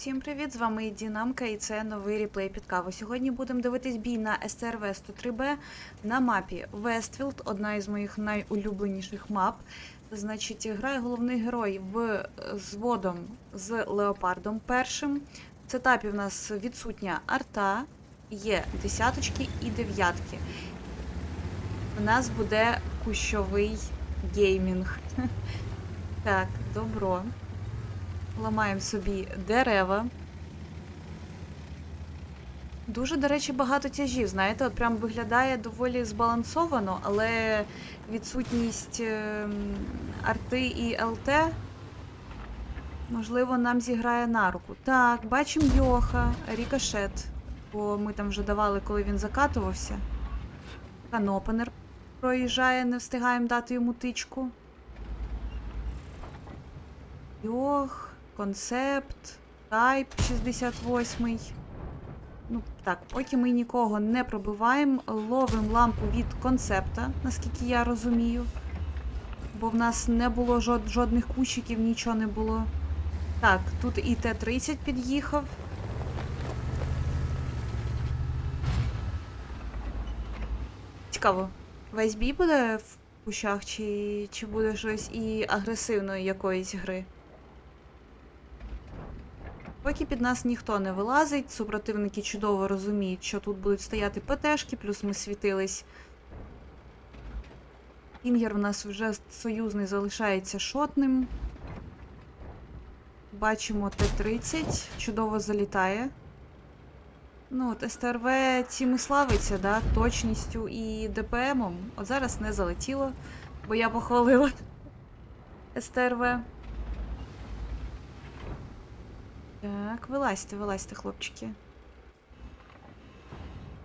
Всім привіт! З вами Дінамка і це новий реплей під каву. Сьогодні будемо дивитись бій на СТРВ 103Б на мапі Вестфілд, одна із моїх найулюбленіших мап. Значить, грає головний герой в з водом з леопардом першим. В сетапі в нас відсутня арта, є десяточки і дев'ятки. У нас буде кущовий геймінг. Так, добро. Ламаємо собі дерева. Дуже, до речі, багато тяжів, знаєте, от прям виглядає доволі збалансовано, але відсутність ем, арти і ЛТ, можливо, нам зіграє на руку. Так, бачимо Йоха, рікошет, бо ми там вже давали, коли він закатувався. Канопенер проїжджає, не встигаємо дати йому тичку. Йох, концепт, тайп 68. Ну, так, поки ми нікого не пробиваємо, ловимо лампу від концепта, наскільки я розумію. Бо в нас не було жод- жодних кущиків, нічого не було. Так, тут і Т-30 під'їхав. Цікаво, весь бій буде в кущах, чи, чи буде щось і агресивної якоїсь гри? Поки під нас ніхто не вилазить, супротивники чудово розуміють, що тут будуть стояти ПТшки, плюс ми світились. Кінгер в нас вже союзний залишається шотним. Бачимо Т-30, чудово залітає. Ну, от СТРВ цим і славиться, да, точністю і ДПМом. От зараз не залетіло, бо я похвалила СТРВ. Так, вилазьте, вилазьте, хлопчики.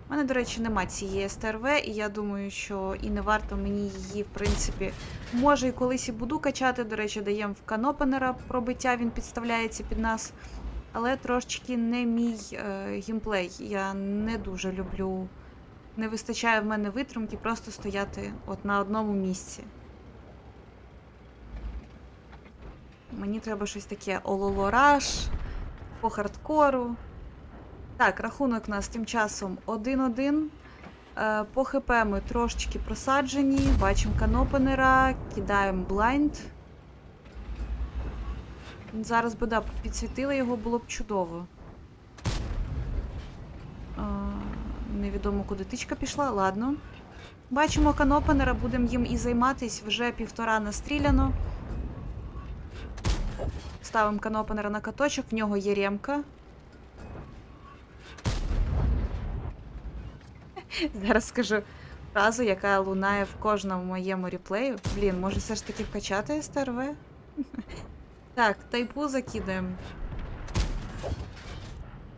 У мене, до речі, нема цієї СТРВ, і я думаю, що і не варто мені її, в принципі, може і колись і буду качати. До речі, даємо в канопенера пробиття, він підставляється під нас. Але трошечки не мій е, геймплей. Я не дуже люблю. Не вистачає в мене витримки просто стояти от на одному місці. Мені треба щось таке ололораж по хардкору. Так, рахунок у нас тим часом 1-1. Е, По ХП ми трошечки просаджені. Бачимо канопенера, кидаємо блайнд. Зараз би да, підсвітили його, було б чудово. Е, Невідомо, куди тичка пішла, ладно. Бачимо канопенера, будемо їм і займатись. Вже півтора настріляно. Ставимо канопенера на каточок, в нього є ремка. Зараз скажу фразу, яка лунає в кожному моєму реплею. Блін, може все ж таки вкачати СТРВ? Так, тайпу закидаємо.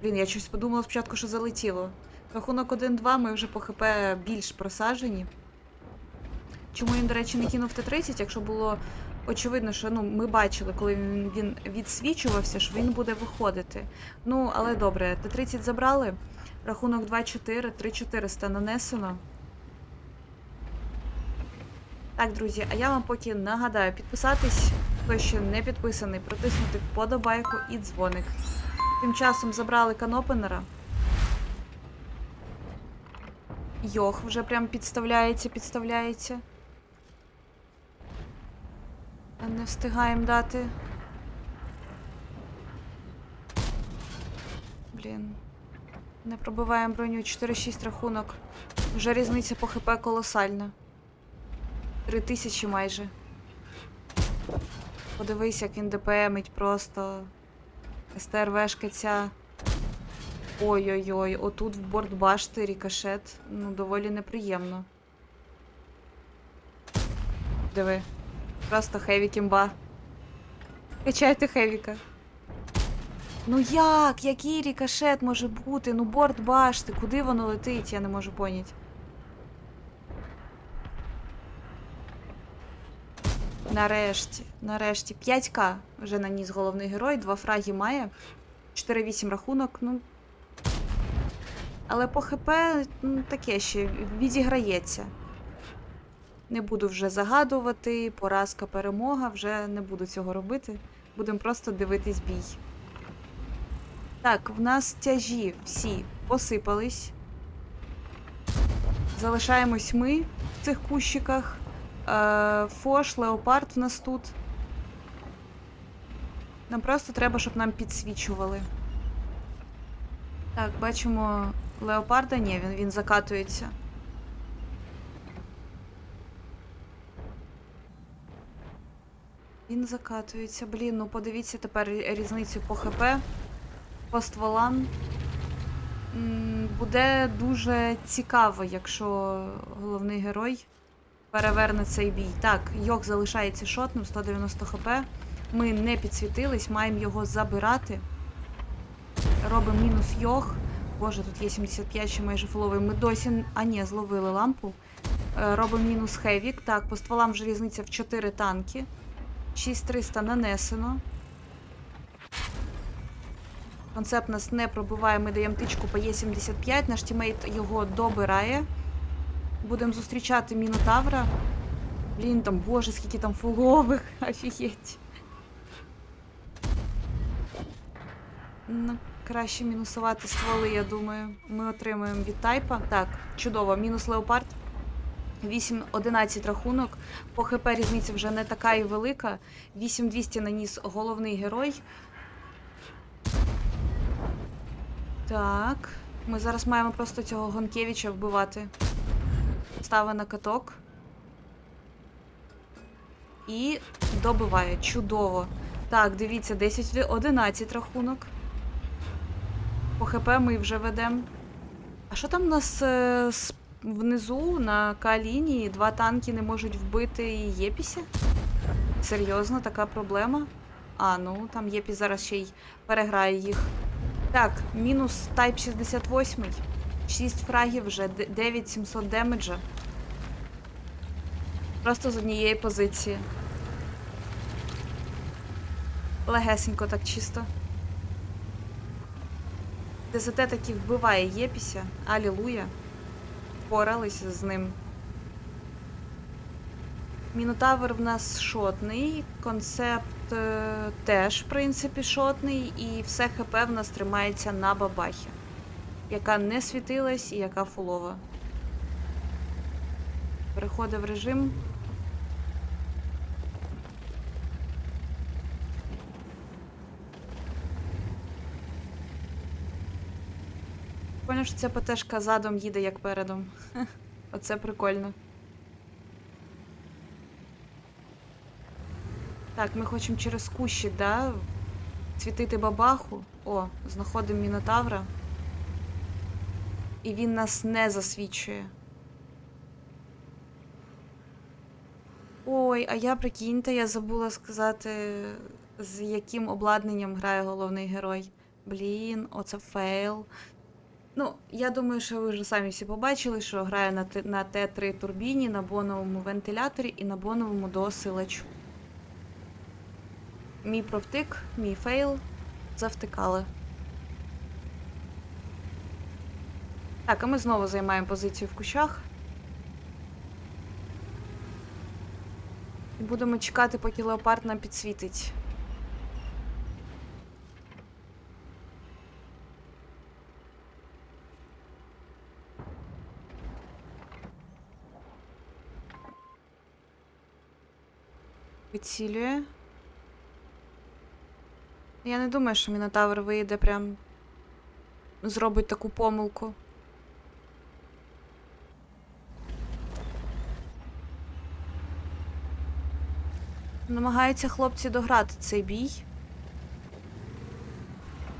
Блін, я щось подумала спочатку, що залетіло. Рахунок 1-2, ми вже по ХП більш просаджені. Чому він, до речі, не кинув Т-30, якщо було очевидно, що ну, ми бачили, коли він, він відсвічувався, що він буде виходити. Ну, але добре, Т-30 забрали. Рахунок 2-4, 3-400 нанесено. Так, друзі, а я вам поки нагадаю підписатись, хто ще не підписаний, протиснути вподобайку і дзвоник. Тим часом забрали канопенера. Йох вже прям підставляється, підставляється. Не встигаємо дати. Блін. Не пробиваємо броню. 4-6 рахунок. Вже різниця по ХП колосальна. Три тисячі майже. Подивись, як він ДПМить просто. СТРВшка ця. Ой-ой-ой, отут в борт башти рікошет. Ну, доволі неприємно. Диви. Просто хеві кімба. Качайте хевіка. Ну як? Який рікошет може бути? Ну борт башти, куди воно летить, я не можу поняти. Нарешті, нарешті. 5к вже наніс головний герой, два фраги має. 4-8 рахунок, ну. Але по ХП ну, таке ще відіграється. Не буду вже загадувати, поразка, перемога, вже не буду цього робити. Будемо просто дивитись бій. Так, в нас тяжі всі посипались. Залишаємось ми в цих кущиках. Е, Фош, леопард в нас тут. Нам просто треба, щоб нам підсвічували. Так, бачимо леопарда. Ні, він, він закатується. Він закатується. Блін, ну подивіться тепер різницю по ХП, по стволам. Буде дуже цікаво, якщо головний герой переверне цей бій. Так, Йок залишається шотним, 190 хп. Ми не підсвітились, маємо його забирати. Робимо мінус йох. Боже, тут є 75 ще майже фоловий. Ми досі. А ні, зловили лампу. Е, Робимо мінус хевік. Так, по стволам вже різниця в 4 танки. 6300 нанесено. Концепт нас не пробиває, ми даємо тичку по Е75, наш тімейт його добирає. Будемо зустрічати Мінотавра. Блін, там, боже, скільки там фулових, офігеть. Ну, краще мінусувати стволи, я думаю. Ми отримаємо від тайпа. Так, чудово, мінус леопард. 8-11 рахунок. По ХП різниця вже не така і велика. 8200 наніс головний герой. Так. Ми зараз маємо просто цього Гонкевича вбивати. Стави на каток. І добиває. Чудово. Так, дивіться, 10-11 рахунок. По ХП ми вже ведемо. А що там у нас е, с- внизу на К-лінії два танки не можуть вбити Єпіся? Серйозно, така проблема? А, ну там Єпіс зараз ще й переграє їх. Так, мінус Type 68. 6 фрагів вже, 9700 демеджа. Просто з однієї позиції. Легесенько так чисто. ДЗТ таки вбиває Єпіся. Алілуя. Впоралися з ним. Мінотавр в нас шотний, концепт е, теж, в принципі, шотний, і все ХП в нас тримається на бабахі, яка не світилась і яка фулова. Переходив режим. Поняв, що ця ПТшка задом їде як передом. Оце прикольно. Так, ми хочемо через кущі, да? Світити бабаху. О, знаходимо мінотавра. І він нас не засвічує. Ой, а я прикиньте, я забула сказати, з яким обладнанням грає головний герой. Блін, оце фейл. Ну, я думаю, що ви вже самі всі побачили, що грає на, Т- на Т3 турбіні, на боновому вентиляторі і на боновому досилачу. Мій провтик, мій фейл. Завтикали. Так, а ми знову займаємо позицію в кущах. І будемо чекати, поки леопард нам підсвітить. Вицілює. Я не думаю, що Мінотавр вийде прям. Зробить таку помилку. Намагаються хлопці дограти цей бій.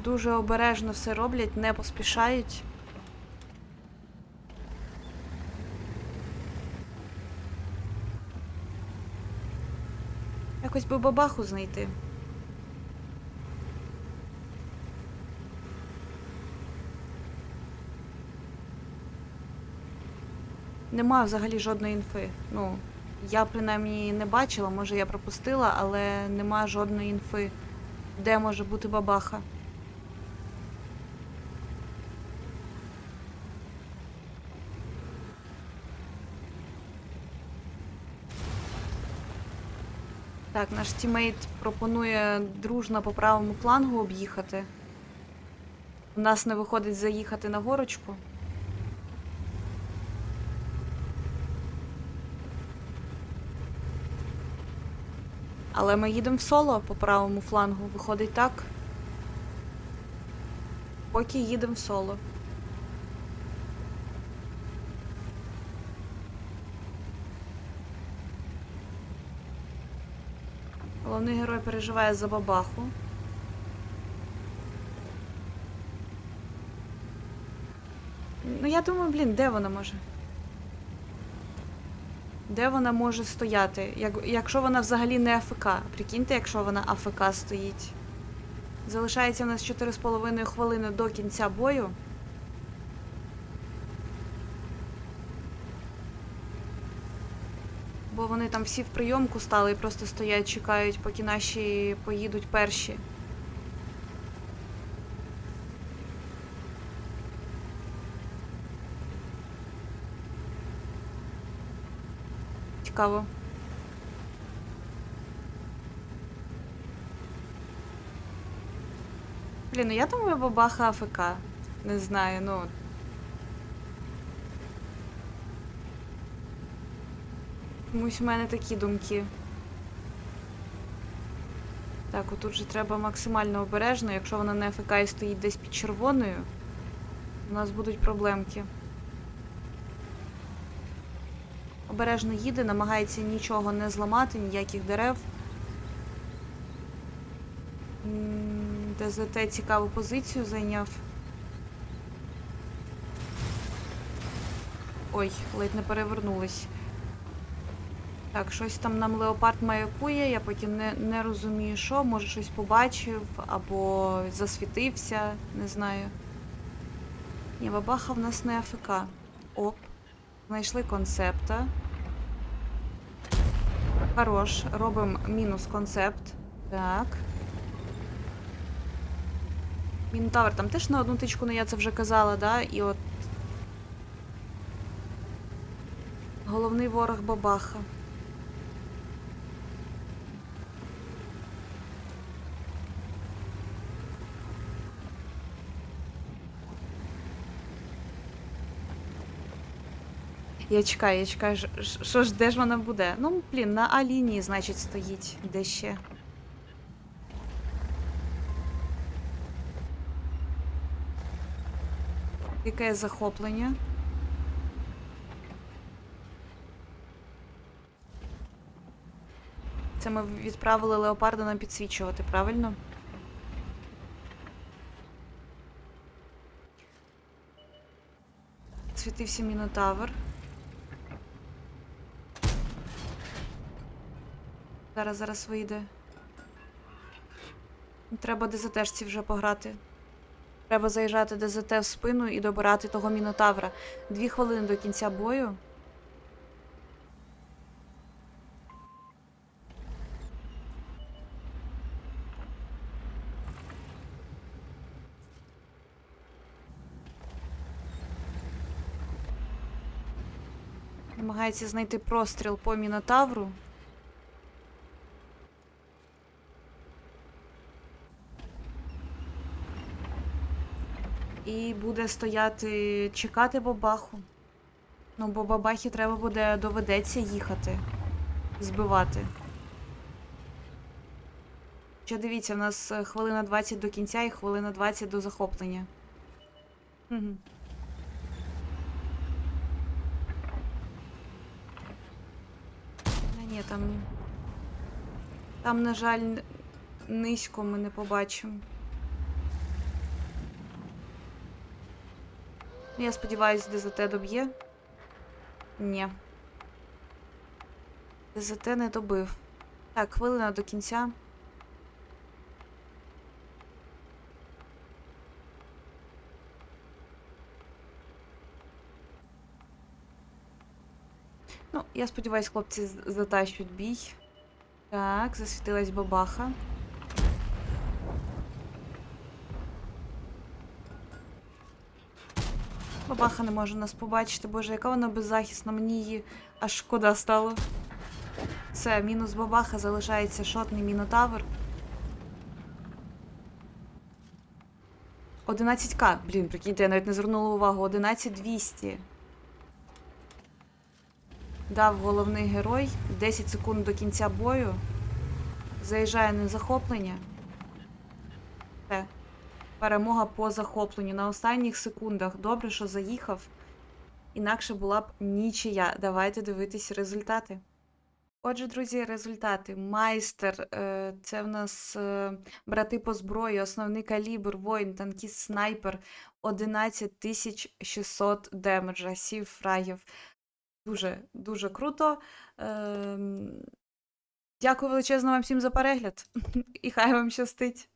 Дуже обережно все роблять, не поспішають. Якось би бабаху знайти. Нема взагалі жодної інфи. Ну, я принаймні не бачила, може я пропустила, але нема жодної інфи, де може бути бабаха. Так, наш тімейт пропонує дружно по правому флангу об'їхати. У нас не виходить заїхати на горочку. Але ми їдемо в соло по правому флангу. Виходить так. Поки їдемо в соло. Головний герой переживає за бабаху. Ну, я думаю, блін, де вона може? Де вона може стояти? Як, якщо вона взагалі не АФК. Прикиньте, якщо вона АФК стоїть. Залишається у нас 4,5 хвилини до кінця бою. Бо вони там всі в прийомку стали і просто стоять, чекають, поки наші поїдуть перші. Цікаво. Блін, ну я думаю, бабаха АФК. Не знаю, ну. Комусь в мене такі думки. Так, отут же треба максимально обережно. Якщо вона не АФК і стоїть десь під червоною, у нас будуть проблемки. Обережно їде, намагається нічого не зламати, ніяких дерев. ДЗТ цікаву позицію зайняв. Ой, ледь не перевернулись. Так, щось там нам леопард маякує, я поки не, не розумію, що, може щось побачив або засвітився, не знаю. Ні, бабаха в нас не АФК. Оп. Знайшли концепта. Хорош. Робимо мінус концепт. Так. Мінотавр там теж на одну тичку, ну я це вже казала, да? І от. Головний ворог бабаха. Я чекаю, я чекаю, що ж, де ж вона буде? Ну, блін, на А-лінії, значить, стоїть. Де ще? Яке захоплення? Це ми відправили леопарда нам підсвічувати, правильно? Світився мінотавр. Зараз зараз вийде. Треба ДЗТшці вже пограти. Треба заїжджати ДЗТ в спину і добирати того мінотавра. Дві хвилини до кінця бою. Намагається знайти простріл по мінотавру. І буде стояти, чекати бабаху. Ну, бо бабахі треба буде доведеться їхати, збивати. Ще дивіться, в нас е, хвилина 20 до кінця і хвилина 20 до захоплення. Угу. Ні, там. Там, на жаль, низько ми не побачимо. Я сподіваюся, ДЗТ доб'є. Ні. ДЗТ не добив. Так, хвилина до кінця. Ну, я сподіваюся, хлопці затащуть бій. Так, засвітилась бабаха. Бабаха не може нас побачити. Боже, яка вона беззахисна, мені її аж шкода стало. Все, мінус бабаха, залишається шотний мінотавр. 11к. Блін, прикиньте, я навіть не звернула увагу. 11200. Дав головний герой. 10 секунд до кінця бою. Заїжджає на захоплення. Перемога по захопленню. На останніх секундах. Добре, що заїхав. Інакше була б нічия. Давайте дивитись результати. Отже, друзі, результати. Майстер е, це в нас е, брати по зброї, основний калібр, воїн, танкіст, снайпер, 11600 демеджа, 7 фрагів. Дуже, дуже круто. Ем, Дякую величезно вам всім за перегляд. І хай вам щастить.